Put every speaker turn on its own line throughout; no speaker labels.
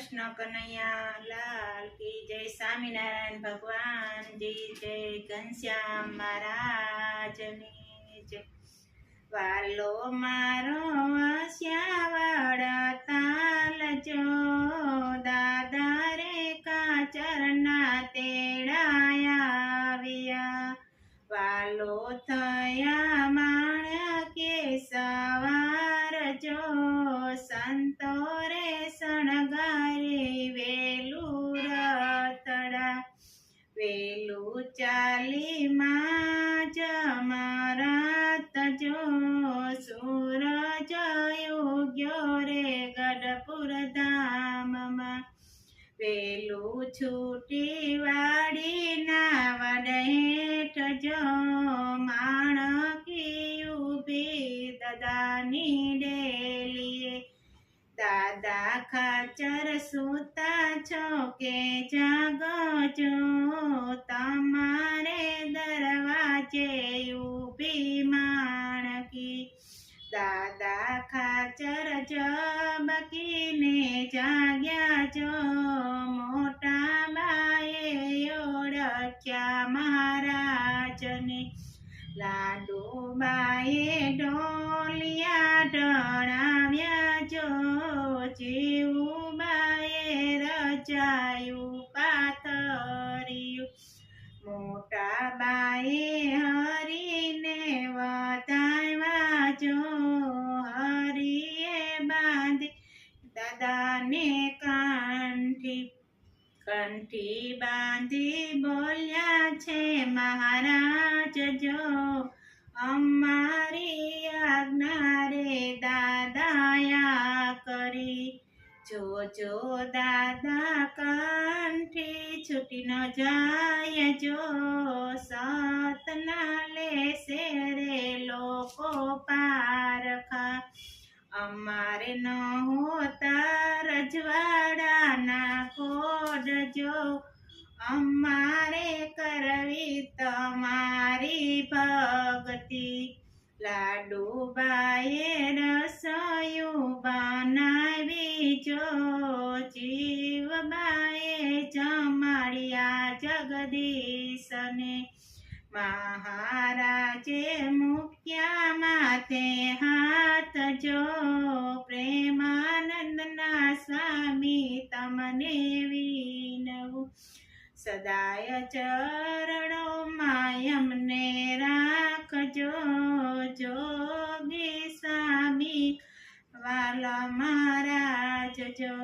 કૃષ્ણ કનૈયા લાલ કી જય સ્વામિનારાયણ ભગવાનજી જય ઘનશ્યામ મહારાજની વાલો મારો શ્યાવાડા તાલ જો, દાદા રે કાચરના તેડાયા વાલો થયા માણકે સવાર જો વેલું ચાલી માં જમારત જો સૂરજ ઉગ્યો રે ગઢપુર ધામમાં. વેલું છૂટી વાડીના વડેઠ જો માણકી ઊભી દદાની ડેલીએ ખાચર સૂતા છો કે જાગો છો? તમારે દરવાજે ઊભી માણકી. દાદા ખાચર જબકીને જાગ્યા છો. મોટા બાએ ઓળખ્યા મહારાજને. લાડુબાએ ઢોલિયા ઢળાવ્યા બાએ હરીને વધાવ્યા જો, હરીએ બાંધી દાદાને કાંઠી, કંઠી બાંધી બોલ્યા છે, મહારાજ જો અમારી જો જો દાદા કંઠી છૂટી ન જાય જો સતના લેશે રે લોકો પારખા. અમારે ન હોતા રજવાડાના કોડ જો. અમારે કરવી તમારી ભક્તિ. લાડુબાએ બનાવી જો જીવબાએ જમાડ્યા જગદીશને. મહારાજે મૂક્યા માથે હાથ જો પ્રેમાનંદના સ્વામી તમને વિનવું. સદાય ચરણો માયમને રાખજો જોગી સ્વામી. વાલા મહારાજ જો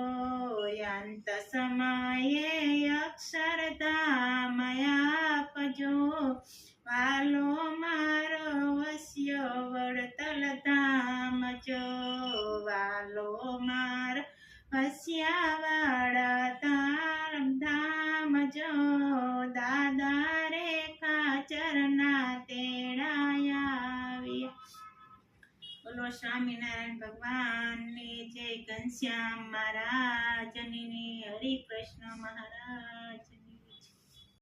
અંત સમયે અક્ષરધામય વાલો મારો વસ્યો વડતલ ધામ જો વાલો મારો વસ્યાવાળા તારમ ધામ જો દાદા રે ખાચરના તેડાયા બોલો સ્વામિનારાયણ ભગવાનની ઘનશ્યામ મહારાજની હરિ કૃષ્ણ મહારાજ